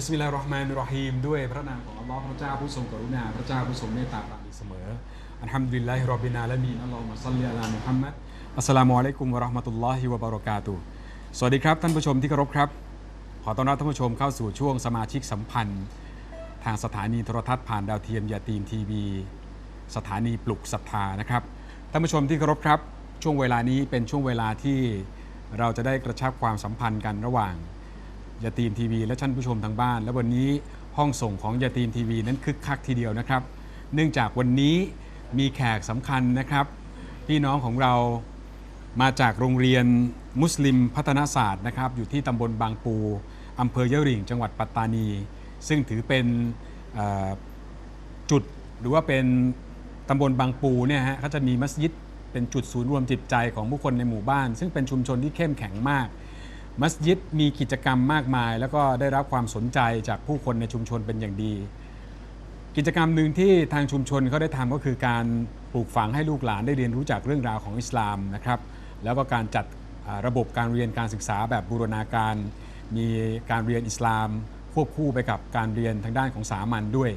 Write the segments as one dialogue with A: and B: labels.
A: บิสมิลลาฮิรเราะห์มานิรเราะฮีมด้วยพระนามของอัลลอฮ์พระเจ้าผู้ทรงกรุณา พระเจ้าผู้ทรงเมตตาปราณีเสมออัลฮัมดุลิลลาฮิรอบบินาละมีนอัลลอฮุมะซัลลิอะลามุฮัมมัดอัสสลามุอะลัยกุมวะเราะห์มะตุลลอฮิวะบารอกาตุสวัสดีครับท่านผู้ชมที่เคารพครับ ขอต้อนรับท่านผู้ชมเข้าสู่ช่วงสมาชิกสัมพันธ์ ทางสถานีโทรทัศน์ผ่านดาวเทียมยาตีมทีวีสถานีปลุกศรัทธานะครับท่านผู้ชมที่เคารพครับ ช่วงเวลานี้เป็นช่วงเวลาที่เราจะได้กระชับความสัมพันธ์กันระหว่าง ยาตีมทีวีและท่านผู้ชมทางบ้าน และวันนี้ห้องส่งของยาตีมทีวีนั้นคึกคักทีเดียวนะครับ เนื่องจากวันนี้มีแขกสำคัญนะครับ พี่น้องของเรามาจากโรงเรียนมุสลิมพัฒนาศาสตร์นะครับ อยู่ที่ตำบลบางปูอำเภอยะหริ่งจังหวัดปัตตานี ซึ่งถือเป็นจุดหรือว่าเป็นตำบลบางปูเนี่ยฮะเขาจะมีมัสยิดเป็นจุดศูนย์รวมจิตใจของผู้คนในหมู่บ้าน ซึ่งเป็นชุมชนที่เข้มแข็งมาก มัสยิดมีกิจกรรมมากมาย แล้วก็ได้รับความสนใจจากผู้คนในชุมชนเป็นอย่างดี กิจกรรมหนึ่งที่ทางชุมชนเขาได้ทำก็คือการปลูกฝังให้ลูกหลานได้เรียนรู้จากเรื่องราวของอิสลามนะครับ แล้วก็การจัดระบบการเรียนการศึกษาแบบบูรณาการ มีการเรียนอิสลาม ควบคู่ไปกับการเรียนทางด้านของสามัญด้วย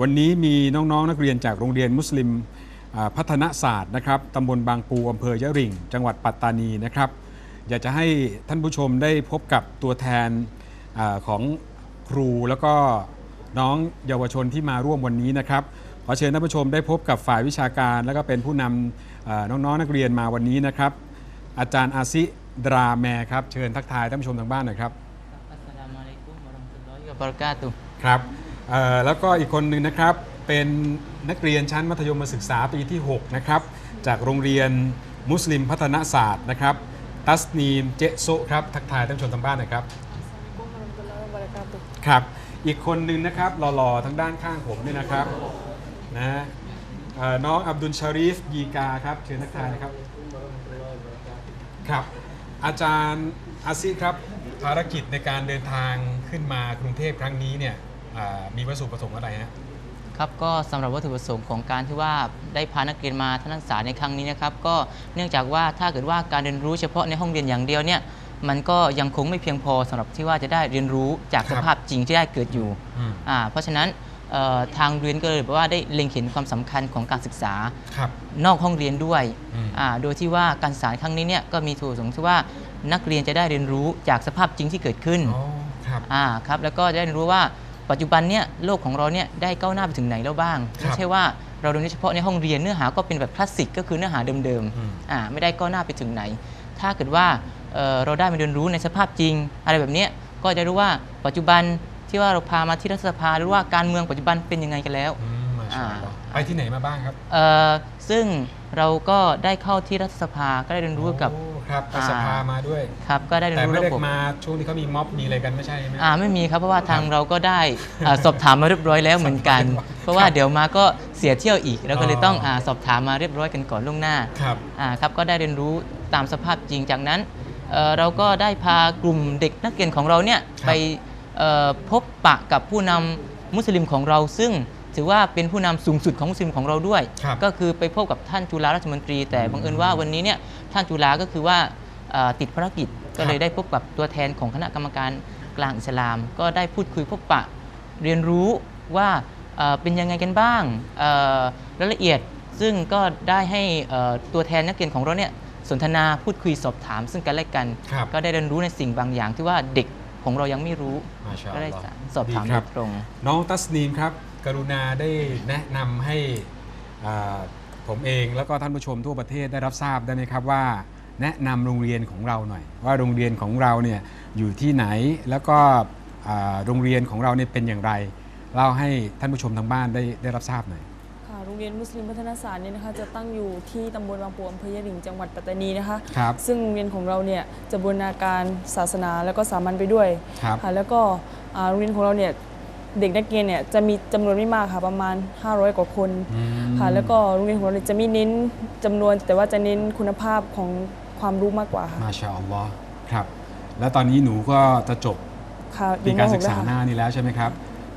A: วันนี้มีน้องๆนนักเรียนจากโรงเรียนมุสลิมพัฒนศาสตร์นะครับตำบลบางปูอำเภอยะริ่งจังหวัดปัตตานีนะครับ อยากจะให้ท่านผู้ชมได้พบกับตัวแทนอาของครูแล้วก็น้องเยาวชนที่มาร่วมวันนี้นะครับขอเชิญท่านผู้ชมได้พบกับฝ่ายวิชาการ แล้วก็เป็นผู้นำอ่าน้องๆนักเรียนมาวันนี้นะครับ อาจารย์อาซิดราแมครับเชิญทักทายท่านผู้ชมทางบ้านหน่อยครับ
B: อัสสลามุอะลัยกุมวะเราะห์มะตุลลอฮิวะบะเราะกาตุฮ์
A: ครับเอ่อแล้วก็อีกคนหนึ่งนะครับเป็นนักเรียนชั้นมัธยมศึกษาปีที่ 6 นะครับ จากโรงเรียนมุสลิมพัฒนศาสตร์นะครับ ตัสนีมเจโซะครับ ทักทายท่านผู้ชมทางบ้านหน่อยครับ ครับ อีกคนหนึ่งนะครับหล่อๆทางด้านข้างผมเนี่ยนะครับนะฮะเอ่อน้องอับดุลชารีฟยีกาครับเชิญทักทายนะครับ ครับ อาจารย์อาซิครับภารกิจในการเดินทางขึ้นมากรุงเทพครั้งนี้เนี่ยอ่ามีวัตถุประสงค์อะไรฮะ
B: ครับก็สำหรับวัตถุประสงค์ของการที่ว่าได้พานักเรียนมาทัศนศึกษาในครั้งนี้นะครับก็เนื่องจากว่าถ้าเกิดว่าการเรียนรู้เฉพาะในห้องเรียนอย่างเดียวเนี่ยมันก็ยังคงไม่เพียงพอสำหรับที่ว่าจะได้เรียนรู้จาก
A: ครั
B: ส
A: บ
B: ภาพจริงที่ได้เกิดอยู่
A: อืม
B: อ่าเพราะฉะนั้นเอ่อทางเรียนก็เลยบอกว่าได้เล็งเห็นความสำคัญของการศึกษา
A: ครับ
B: นอกห้องเรียนด้วย
A: อืม
B: อ่าโดยที่ว่าการศึกษาครั้งนี้เนี่ยก็มีถูกประสงค์ที่ว่านักเรียนจะได้เรียนรู้จากสภาพจริงที่เกิดขึ้น
A: อ๋อครับ
B: อ่าครับแล้วก็จะได้รู้ว่า ปัจจุบันเนี่ยโลกของเราเนี่ยได้ก้าวหน้าไปถึงไหนแล้วบ้าง
A: ครับ
B: ไม่ใช่ว่าเราเรียนเฉพาะในห้องเรียนเนื้อหาก็เป็นแบบคลาสสิกก็คือเนื้อหาเดิม
A: อืม
B: ๆอ่าไม่ได้ก้าวหน้าไปถึงไหน ถ้าเกิดว่าเอ่อเราได้มาเรียนรู้ในสภาพจริง อะไรแบบเนี้ยก็จะรู้ว่าปัจจุบันที่ว่าเราพามาที่รัฐสภาหรือว่าการเมืองปัจจุบันเป็นยังไงกันแล้ว
A: อืมมาชาอัลลอฮ์ไปที่ไหนมาบ้างครับ
B: เอ่อซึ่งเราก็ได้เข้าที่รัฐสภาก็ได้เรียนรู้กับ
A: โอ้ ครับไป
B: อ่า
A: สภามาด้วย
B: ครับก็ได้เรีย
A: แต่
B: นรู้
A: ไม่ได้
B: ระบบ
A: มาช่วงที่เขามีม็อบมีอะไรกันไม่ใช่ไหม
B: อ่าไม่มีครับเพราะว่าทาง
A: ครับ
B: เราก็ได้อ่าสอบถามมาเรียบร้อยแล้วเหมือนกัน
A: ครับ
B: เพราะว่าเดี๋ยวมาก็เสียเที่ยวอีกเราก็เลย
A: อ๋อ
B: ต้องอาสอบถามมาเรียบร้อยกันก่อนล่วงหน้า
A: ครับ
B: อ่าครับก็ได้เรียนรู้ตามสภาพจริงจากนั้นเอ่อเราก็ได้พากลุ่มเด็กนักเรียนของเราเนี่ย
A: ครับ
B: ไปเอ่อพบปะกับผู้นำมุสลิมของเราซึ่ง ถือว่าเป็นผู้นำสูงสุดของมุสลิมของเราด้วย
A: ครับ
B: ก็คือไปพบกับท่านจุฬาราชมนตรี แต่บังเอิญว่าวันนี้เนี่ยท่านจุฬาก็คือว่าเอ่อติดภารกิจก็เลยได้พบกับตัวแทนของคณะกรรมการกลางอิสลาม ก็ได้พูดคุยพบปะเรียนรู้ว่าเอ่อเป็นยังไงกันบ้างเอ่อรายละเอียดซึ่งก็ได้ให้เอ่อตัวแทนนักเรียนของเราเนี่ยสนทนาพูดคุยสอบถาม ซึ่งกันและกัน
A: ครับ
B: ก็ได้เรียนรู้ในสิ่งบางอย่างที่ว่าเด็กของเรายังไม่รู้
A: มาชา
B: ก็
A: อัล
B: ได้
A: ลอฮ์
B: สอบถาม
A: ดี
B: โด
A: ครับ
B: ยตรง
A: น้องตัสนีมครับ กรุณาได้แนะนำให้อ่าผมเองแล้วก็ท่านผู้ชมทั่วประเทศได้รับทราบได้ไหมครับว่า แนะนำโรงเรียนของเราหน่อย ว่าโรงเรียนของเราเนี่ยอยู่ที่ไหนแล้วก็อ่าโรงเรียนของเราเนี่ยเป็นอย่างไรเล่าให้ท่านผู้ชมทางบ้านได้ได้รับทราบหน่อย
C: ค่ะโรงเรียนมุสลิมพัฒนาศาสตร์เนี่ยนะคะจะตั้งอยู่ที่ตำบลบางปูอำเภอยะหริ่งจังหวัดปัตตานีนะคะ
A: ครับ
C: ซึ่งโรงเรียนของเราเนี่ยจะบูรณาการศาสนาแล้วก็สามัญไปด้วย
A: ครับ
C: ค่ะแล้วก็อ่าโรงเรียนของเราเนี่ย เด็กนักเรียนเนี่ยจะมีจำนวนไม่มากค่ะประมาณ 500 กว่าคน
A: อืม
C: ค่ะแล้วก็โรงเรียนของเราเนี่ยจะไม่เน้นจำนวน แต่ว่าจะเน้นคุณภาพของความรู้มากกว่าค่ะ
A: มาชาอัลลอฮ์ครับ แล้วตอนนี้หนูก็จะจบ
C: ค่ะอ
A: ปี
C: ยู่ม
A: การ
C: ห
A: ศึกษา
C: แล้ว
A: หน้า
C: ค่ะ
A: นี้แล้วใช่ไหมครับ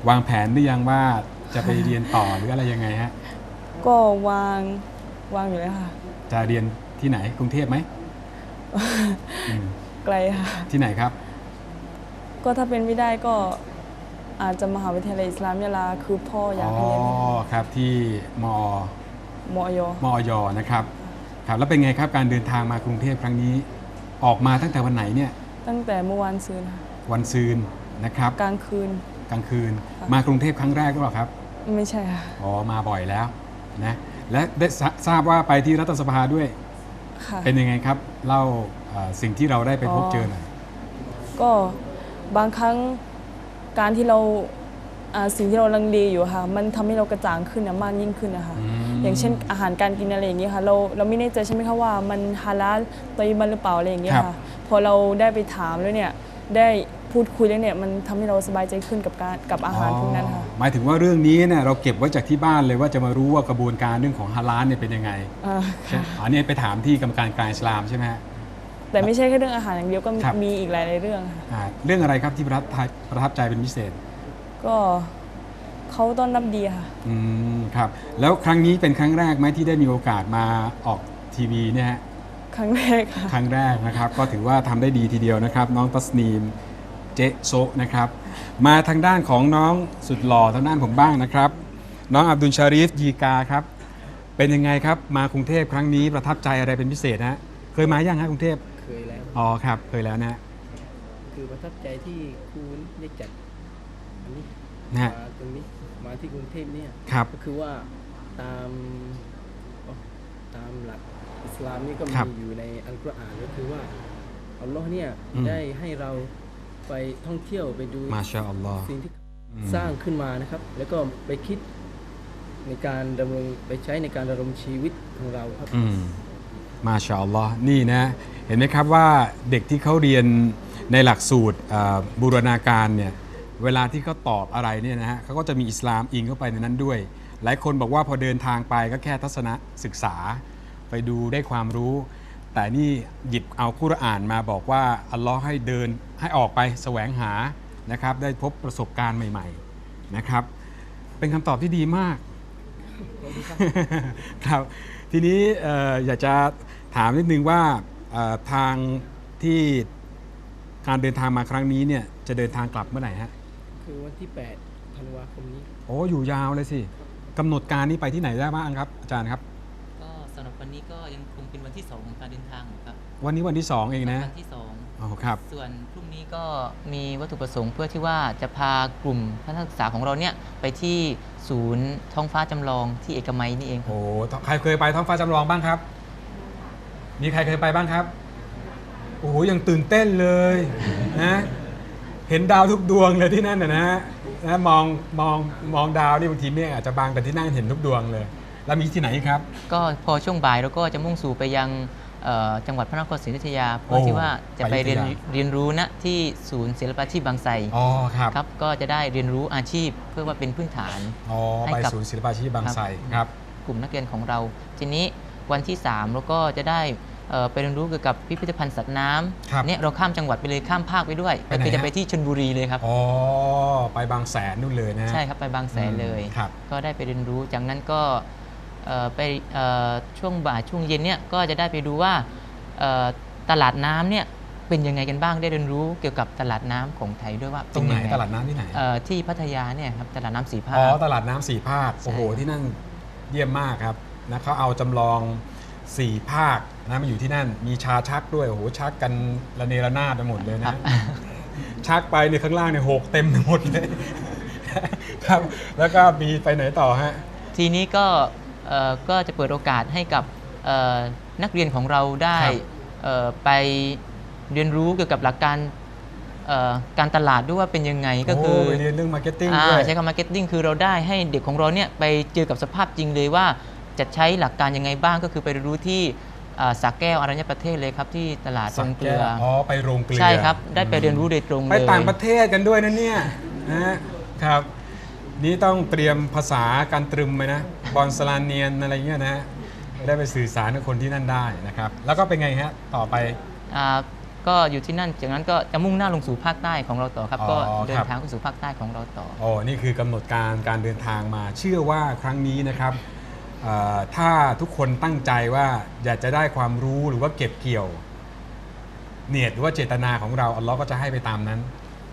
A: วางแผนหรือยังว่าจะไปเรียนต่อหรืออะไรยังไงฮะ
C: ก็วางวางอยู่แล้วค่ะ
A: จะเรียนที่ไหนกรุงเทพไหมอืม
C: ไกลค่ะ
A: ที่ไหนครับ
C: ก็ถ้าเป็นไม่ได้ก็ อาจจะมหาวิทยาลัยอิสลามยะลาคือพ่ออยาก
A: อ๋อ
C: ให้เรียน
A: ครับที่มอ
C: มอย
A: มอยนะครับครับแล้วเป็นไงครับการเดินทางมากรุงเทพครั้งนี้ ออกมาตั้งแต่วันไหนเนี่ย
C: ตั้งแต่เมื่อวานซืนค่ะ
A: วันซืนนะครับ
C: กลางคืน
A: กลางคืน
C: ค่ะ
A: มากรุงเทพครั้งแรกหรือเปล่าครับ
C: ไม่ใช่ค่ะ
A: อ๋อมาบ่อยแล้วนะและได้ทราทราบว่าไปที่รัฐสภาด้วย
C: ค่ะ
A: เป็นยังไงครับเล่าเอ่อสิ่งที่เราได้ไปพบ
C: อ๋อ
A: เจอหน่อย
C: ก็บางครั้ง การที่เราอ่าสิ่งที่เราลังเลอยู่ค่ะ มันทำให้เรากระจ่างขึ้นนะมากยิ่งขึ้นนะคะ
A: อืม
C: อย่างเช่นอาหารการกินอะไรอย่างเงี้ยค่ะเราเราไม่แน่ใจใช่ไหมคะว่ามันฮาลาลตอยบันหรือเปล่าอะไรอย่างเงี้ย
A: ครั
C: ค่ะ
A: บ
C: พอเราได้ไปถามแล้วเนี่ยได้พูดคุยแล้วเนี่ยมันทำให้เราสบายใจขึ้นกับการกับอาหารพวกนั้นค่ะ
A: หมายถึงว่าเรื่องนี้เนี่ยเราเก็บไว้จากที่บ้านเลยว่าจะมารู้ว่ากระบวนการเรื่องของฮาลาลเนี่ยเป็นยังไง
C: อ่า
A: ใช่อันนี้ไปถามที่กรรมการกลางอิสลามใช่ไหมฮะ
C: แต่ไม่ใช่แค่เรื่องอาหารอย่างเดียวก็
A: ครับ
C: มีอีกหลายๆเรื่องค่ะ
A: อ่าเรื่องอะไรครับที่ประทับใจประทับใจเป็นพิเศษ
C: ก็เขาต้อนรับดีค่ะ
A: อืมครับ แล้วครั้งนี้เป็นครั้งแรกไหมที่ได้มีโอกาสมาออกทีวีเนี่ยฮะ
C: ครั้งแรกค่ะ
A: ครั้งแรกนะครับ ก็ถือว่าทำได้ดีทีเดียวนะครับ น้องตัสนีมเจ๊โซะนะครับ มาทางด้านของน้องสุดหล่อทางด้านผมบ้างนะครับ น้องอับดุลชารีฟยีกาครับ เป็นยังไงครับมากรุงเทพครั้งนี้ประทับใจอะไรเป็นพิเศษฮะเคยมายังฮะกรุงเทพ
D: เคยแล้ว
A: อ๋อครับ เคยแล้วนะฮะ
D: คือประทับใจที่ครูได้จัดอันนี้
A: นะฮะ
D: มาตรงนี้มาที่กรุงเทพเนี่ย
A: ครับ
D: ก็คือว่าตามอ๋อตามหลักอิสลามนี่ก็
A: ครั
D: มี
A: บ
D: อยู่ในอัลกุรอานก็คือว่าอัลลอฮ์เนี่ย
A: อืม
D: ได้ให้เราไปท่องเที่ยวไปดู
A: มาชาอัลลอฮ์
D: สิ่งที่
A: อืม
D: สร้างขึ้นมานะครับ แล้วก็ไปคิดในการดำรงไปใช้ในการดำรงชีวิตของเราครับ
A: อืมมาชาอัลลอฮ์นี่นะ เห็นไหมครับว่าเด็กที่เขาเรียนในหลักสูตรอ่าบูรณาการเนี่ยเวลาที่เขาตอบอะไรเนี่ยนะฮะเขาก็จะมีอิสลามอิงเข้าไปในนั้นด้วย หลายคนบอกว่าพอเดินทางไปก็แค่ทัศนศึกษา ไปดูได้ความรู้ แต่นี่หยิบเอาคุรอานมาบอกว่าอัลลอฮ์ให้เดินให้ออกไปแสวงหานะครับได้พบประสบการณ์ใหม่ ๆนะครับ เป็นคำตอบที่ดีมากครับทีนี้เอ่ออยากจะถามนิดนึงว่าเอ่อ ทางที่การเดินทางมาครั้งนี้เนี่ยจะเดินทางกลับเมื่อไหร่ฮะ
D: คือวันที่8ธันวาคมนี้
A: โอ้อยู่ยาวเลยสิกำหนดการนี้ไปที่ไหนได้บ้างครับ อาจารย์ครับ
B: ก็สำหรับวันนี้ก็ยังคงเป็นวันที่สองของการเดินทางอยู่ครับ
A: วันนี้วันที่ 2 เองนะ
B: วันที่สอง
A: อ๋อครับ
B: ส่วนพรุ่งนี้ก็มีวัตถุประสงค์เพื่อที่ว่าจะพากลุ่มทัศนศึกษาของเราเนี่ยไปที่ศูนย์ท้องฟ้าจำลองที่เอกมัยนี่เองครับ
A: โอ้ใครเคยไปท้องฟ้าจำลองบ้างครับ มีใครเคยไปบ้างครับ โอ้โหยังตื่นเต้นเลยนะ เห็นดาวทุกดวงเลยที่นั่นนะนะนะมองมองมองดาวนี่บางทีเมฆอาจจะบางแต่ที่นั่นเห็นทุกดวงเลย แล้วมีที่ไหนอีกครับ
B: ก็พอช่วงบ่ายเราก็จะมุ่งสู่ไปยังเอ่อจังหวัดพระนครศรีอยุธยาเพื่อ
A: โอ้
B: ที่ว่าจะไป
A: ไปอยุธ
B: เรียน
A: ยา
B: เรียนรู้ณที่ศูนย์ศิลปาชีพบางไทร
A: อ๋อครับ
B: ครับก็จะได้เรียนรู้อาชีพเพื่อว่าเป็นพื้นฐาน
A: อ๋อ
B: ให้
A: ไป
B: กับ
A: ศูนย์ศิลปาชีพบาง
B: ครับ
A: ไทรครับ
B: กลุ่มนักเรียนของเรา ทีนี้ วันที่3เราก็จะได้เอ่อไปเรียนรู้เกี่ยวกับพิพิธภัณฑ์สัตว์น้
A: ครับำ
B: เนี่ยเราข้ามจังหวัดไปเลยข้ามภาคไปด้วย
A: ไปไหน
B: ก็คือจะ
A: ฮะ
B: ไปที่ชลบุรีเลยครับ
A: อ๋อไปบางแสนนู่นเลยนะ
B: ใช่ครับไปบางแสนเลย
A: อืมครับ
B: ก็ได้ไปเรียนรู้จากนั้นก็เอ่อไปเอ่อช่วงบ่ายช่วงเย็นเนี่ยก็จะได้ไปดูว่าเอ่อตลาดน้ำเนี่ยเป็นยังไงกันบ้างได้เรียนรู้เกี่ยวกับตลาดน้ำของไทยด้วยว่า
A: ตรงไหน
B: เป็ยั
A: ตลาดน้ำที่ไหน
B: เอ่อที่พัทยาเนี่ยครับตลาดน้ำสีภา
A: อ๋อ
B: ค
A: ตลาดน้ำสี่ภาคโอ้โห
B: ใช่
A: ที่นั่นเยี่ยมมากครับ นะเขาเอาจำลองสี่ภาคนะมาอยู่ที่นั่น มีชาชักด้วย โอ้โห ชักกันระเนระนาดไปหมดเลยนะ ชักไปในยข้างล่างเนี่ยหกเต็มไปหมดเลย ครับ แล้วก็มีไปไหนต่อฮะ
B: ทีนี้ก็เอ่อก็จะเปิดโอกาสให้กับเอ่อนักเรียนของเราได้
A: ครับ
B: เอ่อไปเรียนรู้เกี่ยวกับหลักการเอ่อการตลาดด้วยว่าเป็นยังไงก็คือ
A: โไปเรียนเรื่องมาร์เก็ตติ้ง
B: อ่า
A: ด้วย
B: ใช้คำมาร์เก็ตติ้งคือเราได้ให้เด็กของเราเนี่ยไปเจอกับสภาพจริงเลยว่า จะใช้หลักการยังไงบ้างก็คือไปเรียนรู้ที่อ่าสาแก้วอรัญญประเทศเลยครับที่ตลาดตรงเกลือ
A: อ๋อไปโรงเกลือ
B: ใช่ครับได้ไปเรียนรู้โดยตรง
A: ไป
B: เลย
A: ต่างประเทศกันด้วยนะเนี่ยนะฮะครับนี่ต้องเตรียมภาษาการตรึมไปนะบอลสลานเนียนอะไรเงี้ยนะฮะได้ไปสื่อสารกับคนที่นั่นได้นะครับ แล้วก็เป็นไงฮะต่อไป
B: อ่าก็อยู่ที่นั่น จากนั้นก็จะมุ่งหน้าลงสู่ภาคใต้ของเราต่อครับ
A: อ๋อ
B: ก็เดิ
A: ครั
B: น
A: บ
B: ทางไปสู่ภาคใต้ของเราต่อ
A: โอ้นี่คือกำหนดการการเดินทางมา เชื่อว่าครั้งนี้นะครับเอ่อ ถ้าทุกคนตั้งใจว่าอยากจะได้ความรู้หรือว่าเก็บเกี่ยว เนียดหรือว่าเจตนาของเราอัลลอฮ์ก็จะให้ไปตามนั้น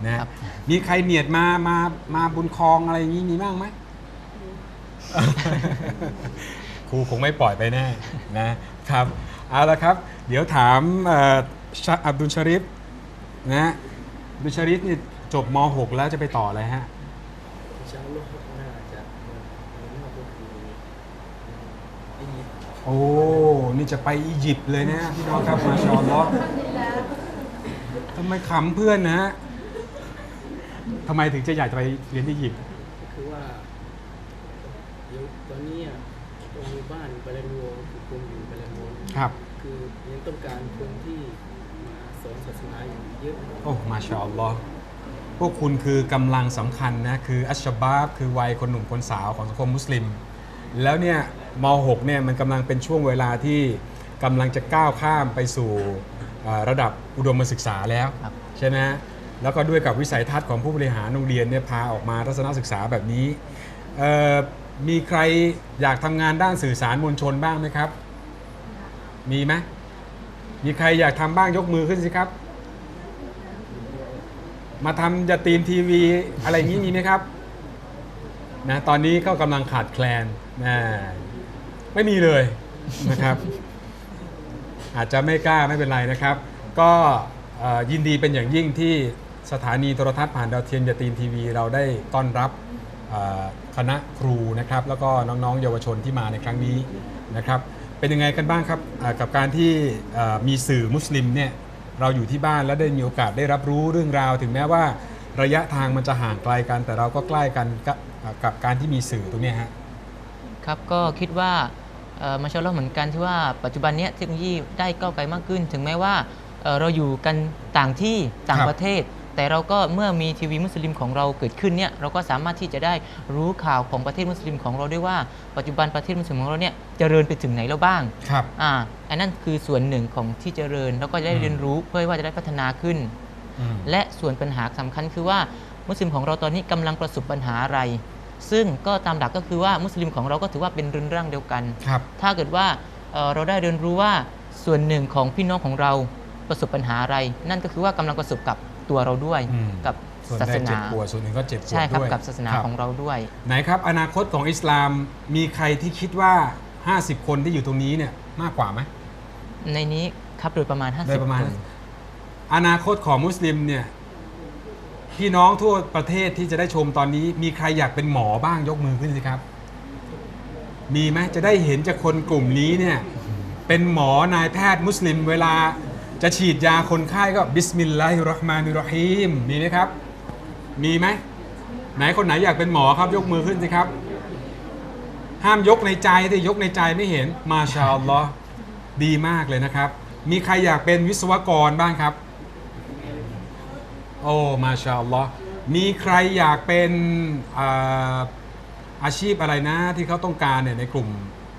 A: นะครับมีใครเนียดมามามาบุญคลองอะไรอย่างนี้มีบ้างไหมครูคงไม่ปล่อยไปแน่นะครับเอาละครับ เดี๋ยวถามเอ่อชะอับดุลชาริฟนะอับดุลชาริฟนี่จบม .6 แล้วจะไปต่ออะไรฮะ
D: อินชาอัลลอฮ์น่าจะเมืองเมืองนอกก็คืออียิปต์
A: โอ้ นี่จะไปอียิปต์เลยนะพี่น้องครับมาชาอัลลอฮ์ทำไมขำเพื่อนนะฮะทำไมถึงจะอยากจะไปเรียนที่อียิปต์
D: ก็คือว่าเดี๋ยวตอนนี้อะตรงหมู่บ้านบาเลนโวคือกรุงอยู่บาเลนโว
A: ครับ
D: คือยังต้องการคนที่มาสอนศาสนาอยู่เยอะ
A: โอ้มาชาอัลลอฮ์พวกคุณคือกำลังสำคัญนะ คืออัชชบาบคือวัยคนหนุ่มคนสาวของสังคมมุสลิม แล้วเนี่ย ม .6 เนี่ยมันกำลังเป็นช่วงเวลาที่กำลังจะก้าวข้ามไปสู่เอ่อระดับอุดมศึกษาแล้ว
B: ครับ
A: ใช่ไหมฮะแล้วก็ด้วยกับวิสัยทัศน์ของผู้บริหารโรงเรียนเนี่ยพาออกมาทัศนศึกษาแบบนี้เอ่อมีใครอยากทำงานด้านสื่อสารมวลชนบ้างไหมครับ มีไหมมีใครอยากทำบ้างยกมือขึ้นสิครับ มาทำจะตีมทีวีอะไรอย่างนี้มีไหมครับ นะตอนนี้ก็กำลังขาดแคลนนะ ไม่มีเลยนะครับ อาจจะไม่กล้าไม่เป็นไรนะครับ ก็ยินดีเป็นอย่างยิ่งที่สถานีโทรทัศน์ผ่านดาวเทียมยาตีนทีวี เราได้ต้อนรับคณะครูนะครับ แล้วก็น้องๆ เยาวชนที่มาในครั้งนี้นะครับ เป็นยังไงกันบ้างครับกับการที่มีสื่อมุสลิมเนี่ยเราอยู่ที่บ้านแล้วได้มีโอกาสได้รับรู้เรื่องราว ถึงแม้ว่าระยะทางมันจะห่างไกลกัน แต่เราก็ใกล้กันกับการที่มีสื่อตรงนี้ยฮะ
B: ครับก็คิดว่า มาชาอัลลอฮ์เหมือนกันที่ว่าปัจจุบันเนี้ยเทคโนโลยีได้ก้าวไกลมากขึ้น ถึงแม้ว่าเอ่อเราอยู่กันต่างที่ต่าง
A: ครับ
B: ประเทศ แต่เราก็เมื่อมีทีวีมุสลิมของเราเกิดขึ้นเนี่ยเราก็สามารถที่จะได้รู้ข่าวของประเทศมุสลิมของเราด้วยว่าปัจจุบันประเทศมุสลิมของเราเนี่ยเจริญไปถึงไหนแล้วบ้าง
A: ครับ
B: อ่าอันนั้นคือส่วนหนึ่งของที่เจริญแล้วก็จะได้
A: อืม
B: เรียนรู้เพื่อว่าจะได้พัฒนาขึ้น
A: อืม
B: และส่วนปัญหาสำคัญคือว่ามุสลิมของเราตอนนี้กำลังประสบปัญหาอะไร ซึ่งก็ตามหลักก็คือว่ามุสลิมของเราก็ถือว่าเป็นเรือนร่างเดียวกัน
A: ครับ
B: ถ้าเกิดว่าเอ่อเราได้เรียนรู้ว่าส่วนหนึ่งของพี่น้องของเราประสบปัญหาอะไร นั่นก็คือว่ากำลังประสบกับตัวเราด้วย
A: อืม
B: กับ
A: ส่วน
B: ศา
A: ใด
B: ส
A: เจ็
B: นา
A: บปวดส่วนหนึ่งก็เจ็บปวด
B: ใช่ครับ
A: ด้วย
B: กับศาสนา
A: ครับ
B: ของเราด้วย
A: ไหนครับ อนาคตของอิสลามมีใครที่คิดว่า 50 คนที่อยู่ตรงนี้เนี่ยมากกว่าไหม
B: ในนี้ครับโดยประมาณ 50
A: โดยประมาณ
B: คน
A: อนาคตของมุสลิมเนี่ย พี่น้องทั่วประเทศที่จะได้ชมตอนนี้ มีใครอยากเป็นหมอบ้างยกมือขึ้นสิครับ มีไหมจะได้เห็นจากคนกลุ่มนี้เนี่ยเป็นหมอนายแพทย์มุสลิม เวลาจะฉีดยาคนไข้ก็บิสมิลลาฮิรเราะห์มานิรเราะฮีมมีไหมครับ มีไหมไหนคนไหนอยากเป็นหมอครับยกมือขึ้นสิครับ ห้ามยกในใจแต่ยกในใจไม่เห็นมาชาอัลลอฮ์ดีมากเลยนะครับ มีใครอยากเป็นวิศวกรบ้างครับ โอ้มาชาอัลลอฮ์มีใครอยากเป็นอาอาชีพอะไรนะที่เขาต้องการเนี่ยในกลุ่ม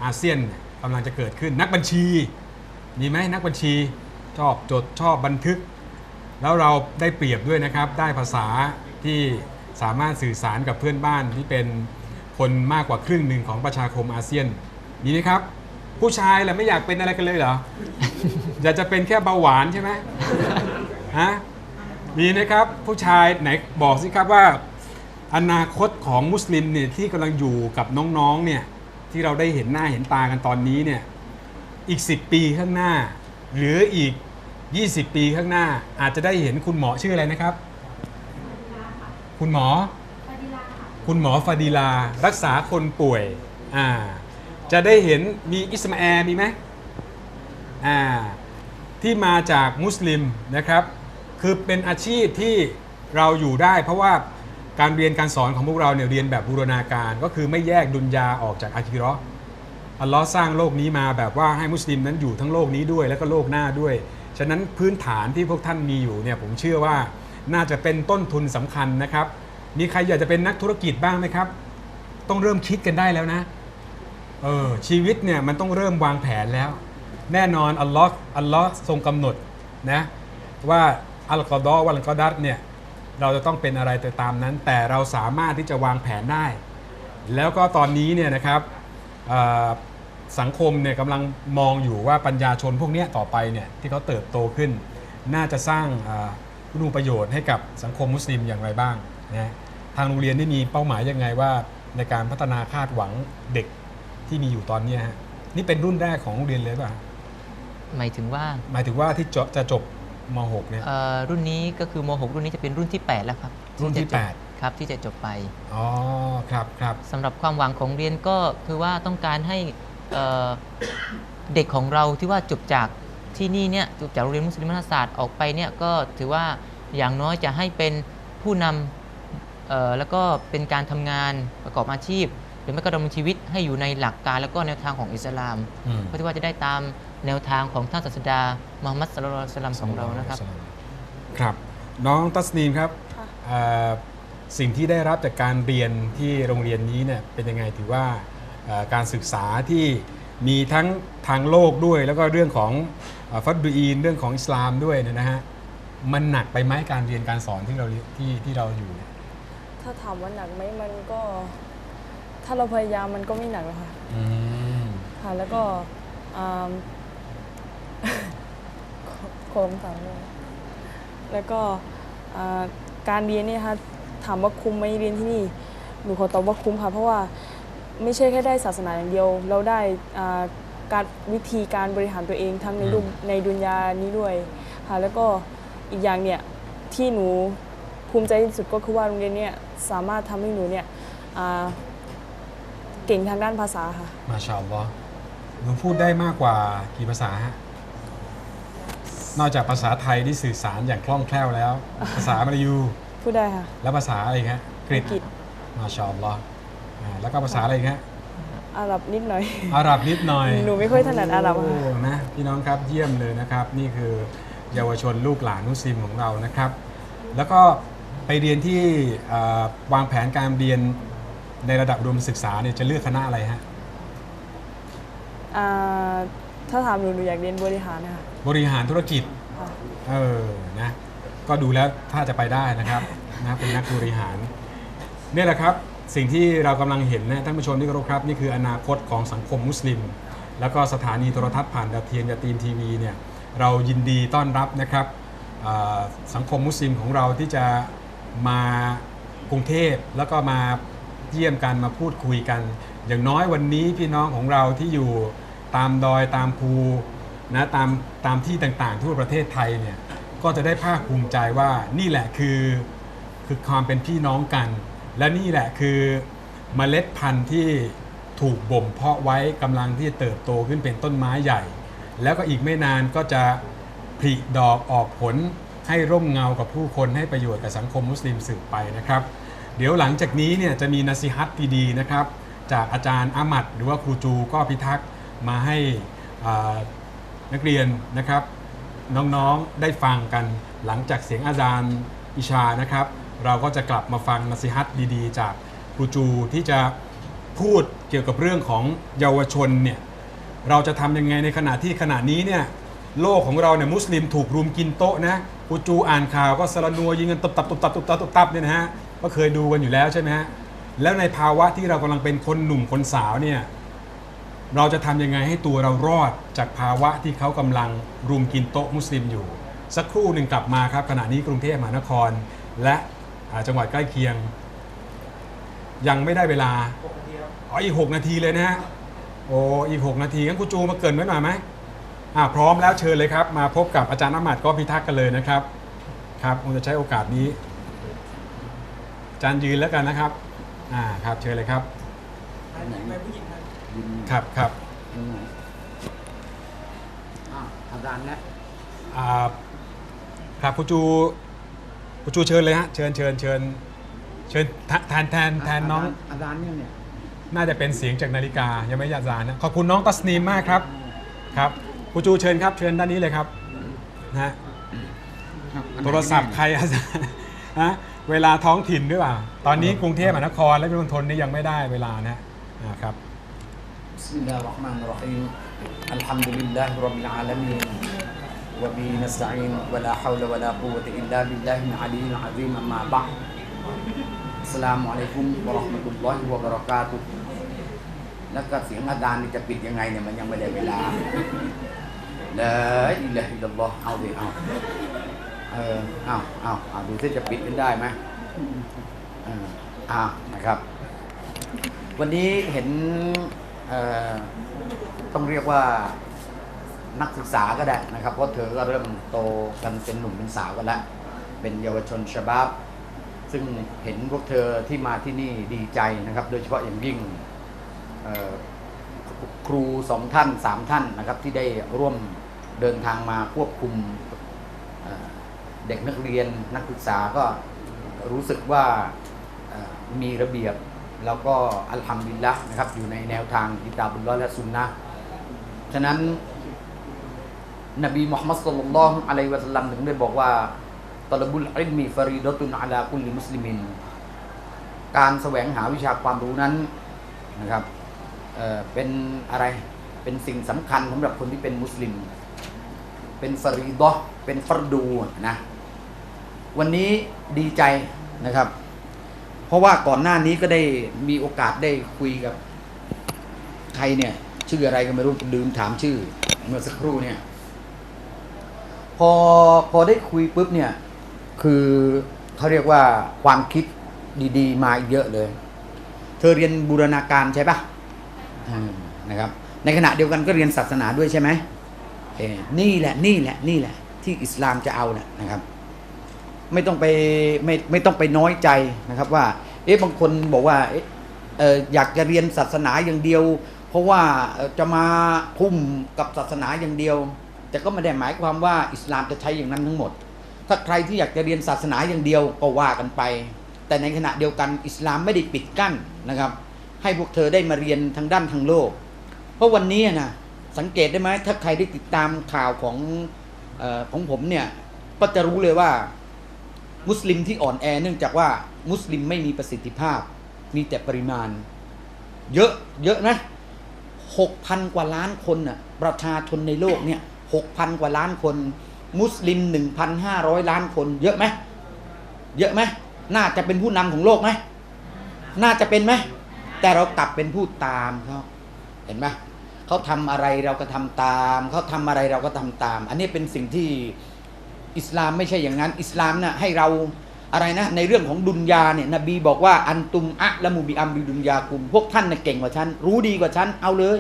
A: อาเซียนเนี่ยกำลังจะเกิดขึ้นนักบัญชีมีไหมนักบัญชีชอบจดชอบบันทึก แล้วเราได้เปรียบด้วยนะครับ ได้ภาษาที่สามารถสื่อสารกับเพื่อนบ้านที่เป็นคนมากกว่าครึ่งหนึ่งของประชาคมอาเซียนมีไหมครับ ผู้ชายแหละไม่อยากเป็นอะไรกันเลยเหรอ อยากจะเป็นแค่เบาหวานใช่ไหมฮะ มีนะครับผู้ชายไหนบอกสิครับว่า อนาคตของมุสลิมเนี่ยที่กำลังอยู่กับน้องๆเนี่ยที่เราได้เห็นหน้าเห็นตากันตอนนี้เนี่ยอีก 10 ปีข้างหน้า หรืออีก 20 ปีข้างหน้า อาจจะได้เห็นคุณหมอชื่ออะไรนะครับ คุณหมอ คุณหมอฟาดีลารักษาคนป่วยอ่าจะได้เห็นมีอิสมาแอร์มีไหมอ่าที่มาจากมุสลิมนะครับ คือเป็นอาชีพที่เราอยู่ได้ เพราะว่าการเรียนการสอนของพวกเราเนี่ยเรียนแบบบูรณาการ ก็คือไม่แยกดุนยาออกจากอาคิเราะห์อัลลอฮ์สร้างโลกนี้มาแบบว่าให้มุสลิมนั้นอยู่ทั้งโลกนี้ด้วยแล้วก็โลกหน้าด้วย ฉะนั้นพื้นฐานที่พวกท่านมีอยู่เนี่ยผมเชื่อว่าน่าจะเป็นต้นทุนสำคัญนะครับ มีใครอยากจะเป็นนักธุรกิจบ้างไหมครับ ต้องเริ่มคิดกันได้แล้วนะ เออชีวิตเนี่ยมันต้องเริ่มวางแผนแล้ว แน่นอนอัลลอฮ์อัลลอฮ์ทรงกำหนดนะว่า อัลกอดอวัลกอดัตเนี่ยเราจะต้องเป็นอะไรแต่ตามนั้น แต่เราสามารถที่จะวางแผนได้ แล้วก็ตอนนี้เนี่ยนะครับเอ่อสังคมเนี่ยกำลังมองอยู่ว่าปัญญาชนพวกเนี้ยต่อไปเนี่ยที่เขาเติบโตขึ้น น่าจะสร้างเอ่อคุณูประโยชน์ให้กับสังคมมุสลิมอย่างไรบ้างนะทางโรงเรียนได้มีเป้าหมายยังไงว่าในการพัฒนาคาดหวังเด็กที่มีอยู่ตอนเนี้ยฮะนี่เป็นรุ่นแรกของโรงเรียนเลยป่ะ
B: หมายถึงว่า
A: หมายถึงว่าที่จะจะจบ ม .6 เนี่ย
B: เอ่อรุ่นนี้ก็คือม .6 รุ่นนี้จะเป็นรุ่นที่ 8 แล้วครับ
A: รุ่นที่
B: จะจบ
A: แปด
B: ครับที่จะจบไป
A: อ๋อครับครับ
B: สำหรับความหวังของเรียนก็คือว่าต้องการให้เอ่อเด็กของเราที่ว่าจบจากที่นี่เนี่ยจบจากโรงเรียนมุสลิมนาศาสตร์ออกไปเนี่ยก็ถือว่าอย่างน้อยจะให้เป็นผู้นำเอ่อแล้วก็เป็นการทำงานประกอบอาชีพ หรือไม่ก็ดำเนินชีวิตให้อยู่ในหลักการแล้วก็แนวทางของอิสลาม
A: อืม
B: เพื่อที่ว่าจะได้ตาม แนวทางของท่านศาสดามุฮัมมัดสุลลัลลอฮุอะลัยฮิวะสัลลัมของเรานะครับ
A: ครับ น้องตัสนีมครับ
C: ค่ะ
A: เอ่อสิ่งที่ได้รับจากการเรียนที่โรงเรียนนี้เนี่ยเป็นยังไงถือว่าเอ่อการศึกษาที่มีทั้งทางโลกด้วย แล้วก็เรื่องของเอ่อฟัดดูอีนเรื่องของอิสลามด้วยเนยนะฮะมันหนักไปไหมการเรียนการสอนที่เราที่ที่เราอยู่เนี่ย
C: ถ้าถามว่าหนักไหมมันก็ ถ้าเราพยายามมันก็ไม่หนักหรอกค่ะ
A: อืม
C: ค่ะแล้วก็ อ่าขอขอคำถามเลยแล้วก็อ่าการเรียนเนี่ยค่ะถามว่าคุ้มไหมเรียนที่นี่หนูขอตอบว่าคุ้มค่ะเพราะว่าไม่ใช่แค่ได้ศาสนาอย่างเดียว เราได้อ่าการวิธีการบริหารตัวเองทั้งในรูปในดุนยานี้ด้วยค่ะแล้วก็อีกอย่างเนี่ยที่หนูภูมิใจที่สุดก็คือว่าโรงเรียนเนี่ยสามารถทำให้หนูเนี่ยอ่าเก่งทางด้านภาษาค่ะ
A: มาชาอัลลอฮ์หนูพูดได้มากกว่ากี่ภาษาฮะ นอกจากภาษาไทยที่สื่อสารอย่างคล่องแคล่วแล้ว ภาษามลายู
C: พูดได้ค่ะ
A: แล้วภาษาอะไรอีกฮะกรี
C: อังกฤษ
A: มาชาอัลลอฮ์อ่าแล้วก็ภาษาอะไรอีกฮะ
C: อาหรับนิดหน่อย
A: อาหรับนิดหน่อย
C: หนูไม่ค่อยถนัดอาหรับ
A: โอ้
C: ค่ะ
A: นะ พี่น้องครับเยี่ยมเลยนะครับ นี่คือเยาวชนลูกหลานมุสลิมของเรานะครับ แล้วก็ไปเรียนที่เอ่อวางแผนการเรียนในระดับอุดมศึกษาเนี่ยจะเลือกคณะอะไรฮะ
C: อ่าถ้าถามหนูหนูอยากเรียนบริหารนะคะ
A: บริหารธุรกิจ เออ นะ ก็ดูแล้วถ้าจะไปได้นะครับ นะเป็นนักบริหาร เนี่ยแหละครับ สิ่งที่เรากำลังเห็นนะท่านผู้ชมที่เคารพครับ นี่คืออนาคตของสังคมมุสลิม แล้วก็สถานีโทรทัศน์ผ่านดาวเทียมยาตีมทีวีเนี่ย เรายินดีต้อนรับนะครับสังคมมุสลิมของเราที่จะมากรุงเทพแล้วก็มาเยี่ยมกันมาพูดคุยกัน อย่างน้อยวันนี้พี่น้องของเราที่อยู่ตามดอยตามภู นะตามตามที่ต่างๆ ทั่วประเทศไทยเนี่ยก็จะได้ภาคภูมิใจว่านี่แหละคือคือความเป็นพี่น้องกัน และนี่แหละคือเมล็ดพันธุ์ที่ถูกบ่มเพาะไว้กำลังที่จะเติบโตขึ้นเป็นต้นไม้ใหญ่ แล้วก็อีกไม่นานก็จะผลิดอกออกผลให้ร่มเงากับผู้คนให้ประโยชน์กับสังคมมุสลิมสืบไปนะครับ เดี๋ยวหลังจากนี้เนี่ยจะมีนัสิฮัตดีๆนะครับ จากอาจารย์อามัดหรือว่าครูจูก็พิทักษ์มาให้อ่า นักเรียนนะครับ น้องๆได้ฟังกันหลังจากเสียงอาจารย์อิชานะครับ เราก็จะกลับมาฟังนัสิฮัตดีๆ จากครูจูที่จะพูดเกี่ยวกับเรื่องของเยาวชนเนี่ยเราจะทำยังไงในขณะที่ขณะนี้เนี่ยโลกของเราเนี่ยมุสลิมถูกรุมกินโต๊ะนะกูจูอ่านข่าวก็สรนัวยิงกันตุบตับตุบตับตุบตับตุบตับเนี่ยนะฮะก็เคยดูกันอยู่แล้วใช่ไหมฮะแล้วในภาวะที่เรากำลังเป็นคนหนุ่มคนสาวเนี่ย เราจะทำยังไงให้ตัวเรารอดจากภาวะที่เขากำลังรุมกินโต๊ะมุสลิมอยู่ สักครู่หนึ่งกลับมาครับขณะนี้กรุงเทพมหานคร และจังหวัดใกล้เคียง ยังไม่ได้เวลาอ๋ออีกหกนาทีเลยนะฮะโอ้อีก 6 นาทีงั้นครูจูมาเกินไว้หน่อยไหมอ่าพร้อมแล้วเชิญเลยครับ มาพบกับอาจารย์อามัดก็พิทักษ์กันเลยนะครับครับผมจะใช้โอกาสนี้ อาจารย์ยืนแล้วกันนะครับอ่าครับเชิญเลยครับ ครับครับ
E: อะอาจารย์นะ
A: อ่าครับครูจูครูจูเชิญเลยฮะเชิญเชิญเชิญเชิญแทนแทนแทนน้อง
E: อาจารย์เนี่ยเนี่ย
A: น่าจะเป็นเสียงจากนาฬิกายังไม่ยาจานนะขอบคุณน้องตัสนีมมากครับครับครูจูเชิญครับ เชิญด้านนี้เลยครับนะฮะโทรศัพท์ใครอาจารย์ฮะเวลาท้องถิ่นด้วยเปล่า ตอนนี้กรุงเทพมหานครและปริมณฑลนี่ยังไม่ได้เวลานะอ่าครับ
E: بسم الله الرحمن الرحيم الحمد لله رب العالمين وبه نستعين ولا حول ولا قوة إلا بالله العلي العظيم أما بعد السلام عليكم ورحمة الله وبركاته แล้วก็เสียงอาจารย์นี่จะปิดยังไงเนี่ยมันยังไม่ได้เวลาละอิละฮะอิลลัลลอฮ์เอาดิเอา เอออ้าวอ้าวอ้าวดูที่จะปิดกันได้ไหมเอออ้าวนะครับ วันนี้เห็นเอ่อ ต้องเรียกว่านักศึกษาก็ได้นะครับ เพราะเธอก็เริ่มโตกันเป็นหนุ่มเป็นสาวกันแล้ว เป็นเยาวชนชบับซึ่งเห็นพวกเธอที่มาที่นี่ดีใจนะครับ โดยเฉพาะอย่างยิ่งครูสองท่านสามท่านนะครับ ที่ได้ร่วมเดินทางมาควบคุมเเด็กนักเรียนนักศึกษาก็รู้สึกว่ามีระเบียบ แล้วก็อัลฮัมดุลิลละนะครับ อยู่ในแนวทางกิตาบุลลอฮและซุนนะฉะนั้น นบีมุฮัมมัดสุลลัลลอฮุอะลัยฮิวะสัลลัมถึงได้บอกว่าตลบุลอิลมีฟารีดตุนอะลาคุลิมุสลิมิน การแสวงหาวิชาความรู้นั้นนะครับเเป็นอะไรเป็นสิ่งสำคัญสำหรับคนที่เป็นมุสลิม เป็นฟารีดเป็นฟัรดูนะวันนี้ดีใจนะครับ ราะว่าก่อนหน้านี้ก็ได้มีโอกาสได้คุยกับใครเนี่ย ชื่ออะไรก็ไม่รู้ลืมถามชื่อ เมื่อสักครู่เนี่ย พอพอได้คุยปุ๊บเนี่ย คือเขาเรียกว่าความคิดดีๆ มาเยอะเลย เธอเรียนบูรณาการใช่ปะนะครับ ในขณะเดียวกันก็เรียนศาสนาด้วยใช่ไหมนี่แหละนี่แหละนี่แหละ ที่อิสลามจะเอาแหละนะครับ ไม่ต้องไปไม่ไม่ต้องไปน้อยใจนะครับว่า เอ๊ะบางคนบอกว่าเอออยากจะเรียนศาสนาอย่างเดียว เพราะว่าจะมาพุ่มกับศาสนาอย่างเดียว แต่ก็ไม่ได้หมายความว่าอิสลามจะใช้อย่างนั้นทั้งหมด ถ้าใครที่อยากจะเรียนศาสนาอย่างเดียวก็ว่ากันไป แต่ในขณะเดียวกันอิสลามไม่ได้ปิดกั้นนะครับ ให้พวกเธอได้มาเรียนทางด้านทางโลก เพราะวันนี้นะสังเกตได้ไหมถ้าใครได้ติดตามข่าวของออของผมเนี่ยก็จะรู้เลยว่า มุสลิมที่อ่อนแอเนื่องจากว่ามุสลิมไม่มีประสิทธิภาพ มีแต่ปริมาณ เยอะเยอะนะหกพันกว่าล้านคนน่ะประชาชนในโลกเนี่ยหกพันกว่าล้านคน มุสลิมหนึ่งพันห้าร้อยล้านคน เยอะไหมเยอะไหมน่าจะเป็นผู้นำของโลกไหมน่าจะเป็นไหมแต่เรากลับเป็นผู้ตามเขาเห็นไหมเขาทำอะไรเราก็ทำตาม เขาทำอะไรเราก็ทำตาม อันนี้เป็นสิ่งที่ อิสลามไม่ใช่อย่างนั้น อิสลามนะ่ะให้เราอะไรนะ ในเรื่องของดุนยาเนี่ยนบีบอกว่าอันตุมอะละมูบิอัมบิดุนยากุม พวกท่านน่ะเก่งกว่าฉัน รู้ดีกว่าฉัน เอาเลย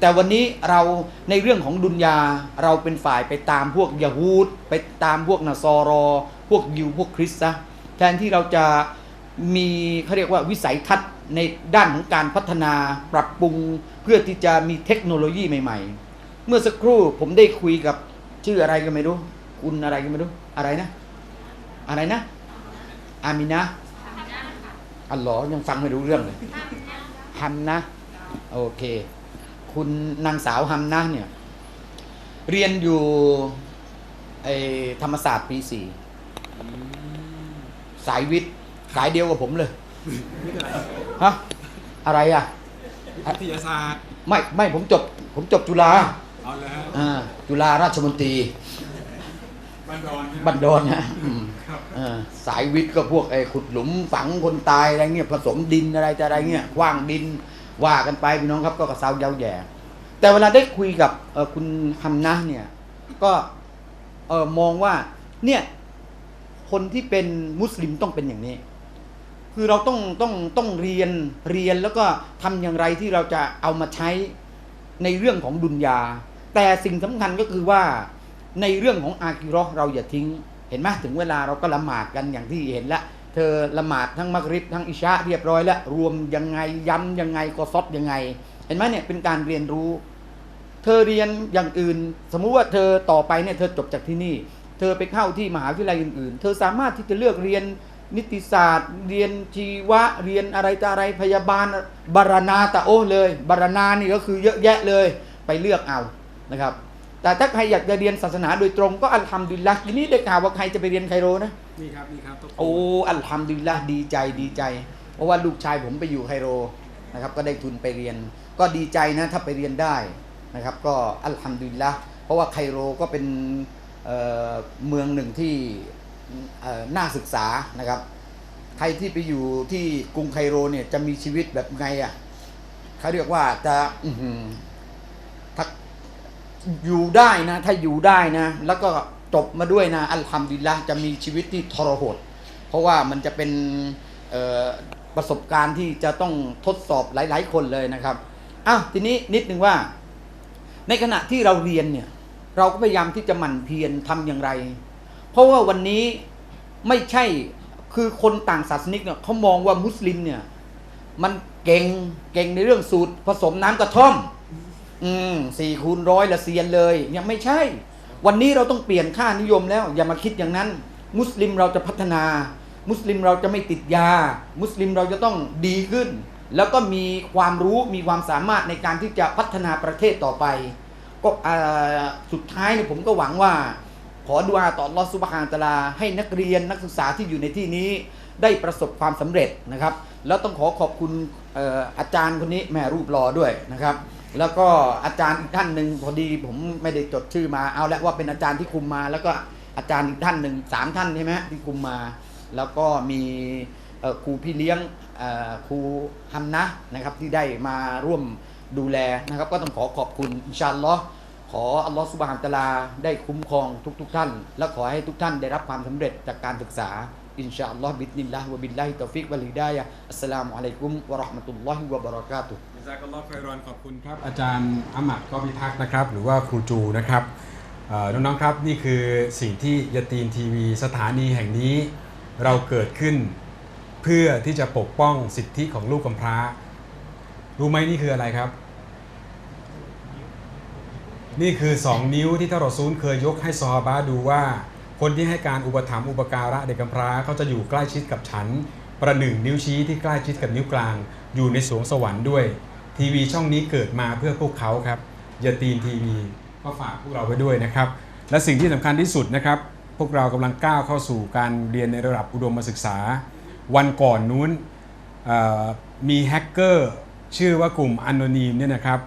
E: แต่วันนี้เราในเรื่องของดุนยาเราเป็นฝ่ายไปตามพวกยะฮูดไปตามพวกนาซอรอ พวกยิวพวกคริสต์ซะแทนที่เราจะมีเขาเรียกว่าวิสัยทัศน์ในด้านของการพัฒนาปรับปรุงเพื่อที่จะมีเทคโนโลยีใหม่ ๆ เมื่อสักครู่ผมได้คุยกับชื่ออะไรก็ไม่รู้ คุณอะไรก็ไม่รู้อะไรนะ อะไรนะ อามินะอัลลอฮ์ยังฟังไม่รู้เรื่องเลยฮัมนะโอเค คุณนางสาวฮัมนะเนี่ย เรียนอยู่ไอธรรมศาสตร์ปีสี่สายวิทย์สายเดียวกับผมเลยฮะอะไรอะ
A: วิทยาศาสตร์
E: ไม่ไม่ผมจบ ผมจบจุฬา
A: เอาเลยฮะ
E: อ่าจุฬาราชมนตรี
A: บันดอน
E: บันดอนนะอืม
A: ครับ
E: เออสายวิทย์ก็พวกไอ้ขุดหลุมฝังคนตายอะไรเงี้ยผสมดินอะไรจะอะไรเงี้ยกว้างดินว่ากันไปพี่น้องครับก็กระเซาเย้าแย่ แต่เวลาได้คุยกับเอ่อคุณฮัมนะเนี่ย ก็เออมองว่า เนี่ย คนที่เป็นมุสลิมต้องเป็นอย่างนี้ คือเราต้องต้องต้องเรียนเรียนแล้วก็ทำอย่างไรที่เราจะเอามาใช้ในเรื่องของดุนยา แต่สิ่งสำคัญก็คือว่า ในเรื่องของอาคิเราะห์เราอย่าทิ้ง เห็นไหมถึงเวลาเราก็ละหมาดกันอย่างที่เห็นแล้วเธอละหมาดทั้งมักริบทั้งอิชาเรียบร้อยแล้วรวมยังไงย้ำยังไงก็ซดยังไง เห็นไหมเนี่ยเป็นการเรียนรู้ เธอเรียนอย่างอื่น สมมุติว่าเธอต่อไปเนี่ยเธอจบจากที่นี่ เธอไปเข้าที่มหาวิทยาลัยอื่นๆ เธอสามารถที่จะเลือกเรียนนิติศาสตร์ เรียนชีวะเรียนอะไรต่ออะไรพยาบาลบารณาตะโอเลย บารณานี่ก็คือเยอะแยะเลยไปเลือกเอานะครับ แต่ถ้าใครอยากจะเรียนศาสนาโดยตรงก็อัลฮัมดุลิลละทีนี้ได้ข่าวว่าใครจะไปเรียนไคโรนะ
A: นี่ครับนี่ครับ
E: โอ้อัลฮัมดุลิลละดีใจดีใจ เพราะว่าลูกชายผมไปอยู่ไคโรนะครับก็ได้ทุนไปเรียน ก็ดีใจนะถ้าไปเรียนได้นะครับก็อัลฮัมดุลิลละเพราะว่าไคโรก็เป็นเอ่อเมืองหนึ่งที่เอ่อน่าศึกษานะครับใครที่ไปอยู่ที่กรุงไคโรเนี่ยจะมีชีวิตแบบไงอะเขาเรียกว่าจะ อยู่ได้นะ ถ้าอยู่ได้นะ แล้วก็จบมาด้วยนะ อัลฮัมดุลิลละจะมีชีวิตที่ทรหด เพราะว่ามันจะเป็นประสบการณ์ที่จะต้องทดสอบหลาย ๆ คนเลยนะครับอ้าวทีนี้นิดนึงว่า ในขณะที่เราเรียนเนี่ย เราก็พยายามที่จะหมั่นเพียรทำอย่างไร เพราะว่าวันนี้ไม่ใช่คือคนต่างศาสนิกเนี่ยเขามองว่ามุสลิมเนี่ย มันเก่งเก่งในเรื่องสูตรผสมน้ำกระท่อม อืมสี่คูณร้อยละเซียนเลย ยังไม่ใช่ วันนี้เราต้องเปลี่ยนค่านิยมแล้ว อย่ามาคิดอย่างนั้น มุสลิมเราจะพัฒนา มุสลิมเราจะไม่ติดยา มุสลิมเราจะต้องดีขึ้น แล้วก็มีความรู้มีความสามารถในการที่จะพัฒนาประเทศต่อไป ก็สุดท้ายเนี่ยผมก็หวังว่า ขอดุอาต่ออัลลอฮฺซุบฮานตลา ให้นักเรียนนักศึกษาที่อยู่ในที่นี้ได้ประสบความสำเร็จนะครับ แล้วต้องขอขอบคุณอออาจารย์คนนี้แม่รูปรอด้วยนะครับ แล้วก็อาจารย์อีกท่านหนึ่งพอดีผมไม่ได้จดชื่อมาเอาแล้วว่าเป็นอาจารย์ที่คุมมา แล้วก็อาจารย์อีกท่านหนึ่งสามท่านใช่ไหมที่คุมมา แล้วก็มีครูพี่เลี้ยงครูฮัมนะนะครับที่ได้มาร่วมดูแลนะครับ ก็ต้องขอขอบคุณอินชาอัลลอฮ์ขออัลลอฮฺสุบฮานตะลาได้คุ้มครองทุกๆทท่าน และขอให้ทุกท่านได้รับความสำเร็จจากการศึกษาอินชาอัลลอฮ์บิดนิลลาฮ์วะบิลลาฮิตอฟิกวะลิดายะอัสสลามุอะลัยกุมวะราะห์มะตุลลอฮิวะบะเราะกาตุฮ์
A: อิซากัลลอฮ์ไครอนขอบคุณครับ อาจารย์อามัดกอพิทักษ์นะครับ หรือว่าครูจูนะครับน้องๆครับนี่คือสิ่งที่ยตีนทีวี สถานีแห่งนี้เราเกิดขึ้น เพื่อที่จะปกป้องสิทธิของลูกกำพร้า รู้ไหมนี่คืออะไรครับ นี่คือ 2 นิ้วที่ท่านรอซูลเคยยกให้ซอฮาบะดูว่า คนที่ให้การอุปถัมภ์อุปการะเด็กกำพร้าเขาจะอยู่ใกล้ชิดกับฉัน ประหนึ่งนิ้วชี้ที่ใกล้ชิดกับนิ้วกลาง อยู่ในสวงสวรรค์ด้วย ทีวีช่องนี้เกิดมาเพื่อพวกเขาครับอย่าตีนทีวีก็ฝากพวกเราไว้ด้วยนะครับ และสิ่งที่สำคัญที่สุดนะครับ พวกเรากำลังก้าวเข้าสู่การเรียนในระดับอุดมศึกษา วันก่อนนู้นมีแฮกเกอร์ชื่อว่ากลุ่มอันโนนีมเนี่ยนะครับ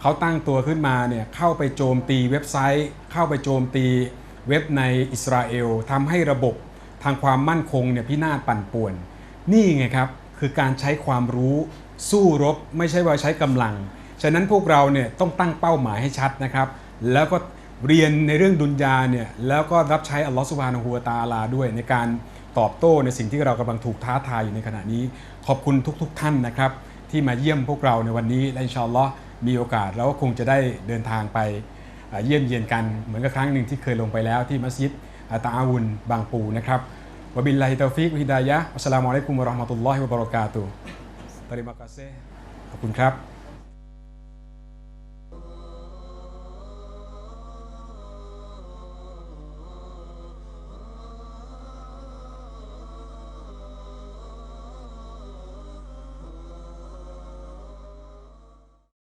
A: เขาตั้งตัวขึ้นมาเนี่ยเข้าไปโจมตีเว็บไซต์ เข้าไปโจมตีเว็บในอิสราเอลทำให้ระบบทางความมั่นคงเนี่ยพินาศปั่นป่วน นี่ไงครับ คือการใช้ความรู้ สู้รบไม่ใช่ว่าใช้กำลัง ฉะนั้นพวกเราเนี่ยต้องตั้งเป้าหมายให้ชัดนะครับ แล้วก็เรียนในเรื่องดุนยาเนี่ยแล้วก็รับใช้อัลลอฮฺสุบฮานะฮูวตาลาด้วยในการตอบโต้ในสิ่งที่เรากำลังถูกท้าทายอยู่ในขณะนี้ ขอบคุณทุก ๆ ท่านนะครับ ที่มาเยี่ยมพวกเราในวันนี้และอินชาอัลลอฮ์มีโอกาสเราก็คงจะได้เดินทางไปเยี่ยมเยียนกันเหมือนกับครั้งหนึ่งที่เคยลงไปแล้วที่มัสยิดอาตาอาวุนบางปูนะครับวบิลลาฮิตาฟิกวะฮิดายะอัสสลามุอะลัยกุมวะราะห์มะตุลลอฮิวะบะเราะกาตุฮ์ ตริม